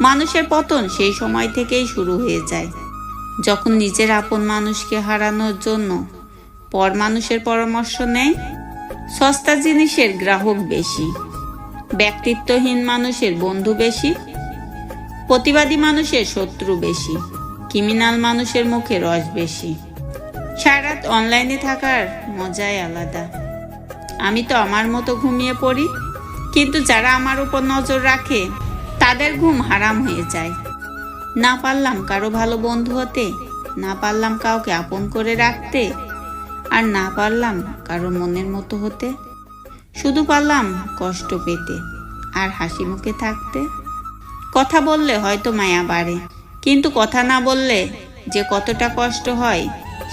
মানুষের পতন সেই সময় থেকেই শুরু হয়ে যায়। যখন নিজের আপন মানুষকে হারানোর জন্য পর মানুষের পরামর্শ নেয়, সস্তা জিনিসের গ্রাহক বেশি, ব্যক্তিত্বহীন মানুষের বন্ধু বেশি, প্রতিবাদী মানুষের শত্রু বেশি ক্রিমিনাল মানুষের মুখে রস বেশি। সারাত অনলাইনে থাকার মজাই আলাদা। আমি তো আমার মতো ঘুমিয়ে পড়ি, কিন্তু যারা আমার উপর নজর রাখে তাদের ঘুম হারাম হয়ে যায়। না পারলাম কারও ভালো বন্ধু হতে, না পারলাম কাউকে আপন করে রাখতে, আর না পারলাম কারও মনের মতো হতে। শুধু পারলাম কষ্ট পেতে আর হাসি মুখে থাকতে। কথা বললে হয়তো মায়া বাড়ে, কিন্তু কথা না বললে যে কতটা কষ্ট হয়,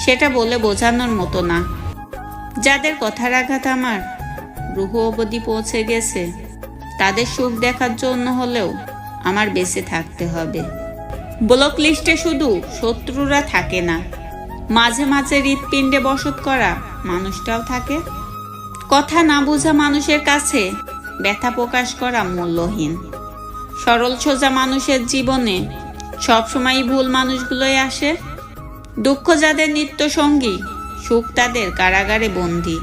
সেটা বলে বোঝানোর মতো না। যাদের কথার আঘাত আমার, রুহ অবধি পৌঁছে গেছে। তাদের সুখ দেখার জন্য হলেও আমার বেঁচে থাকতে হবে। ব্লক লিস্টে শুধু শত্রুরা থাকে না, মাঝে মাঝে হৃৎপিণ্ডে বসত করা মানুষটাও থাকে। কথা না বোঝা মানুষের কাছে ব্যথা প্রকাশ করা মূল্যহীন। সরল সোজা মানুষের জীবনে সবসময়ই ভুল মানুষগুলোই আসে। দুঃখ যাদের নিত্য সঙ্গী সুখ তাদের কারাগারে বন্দী।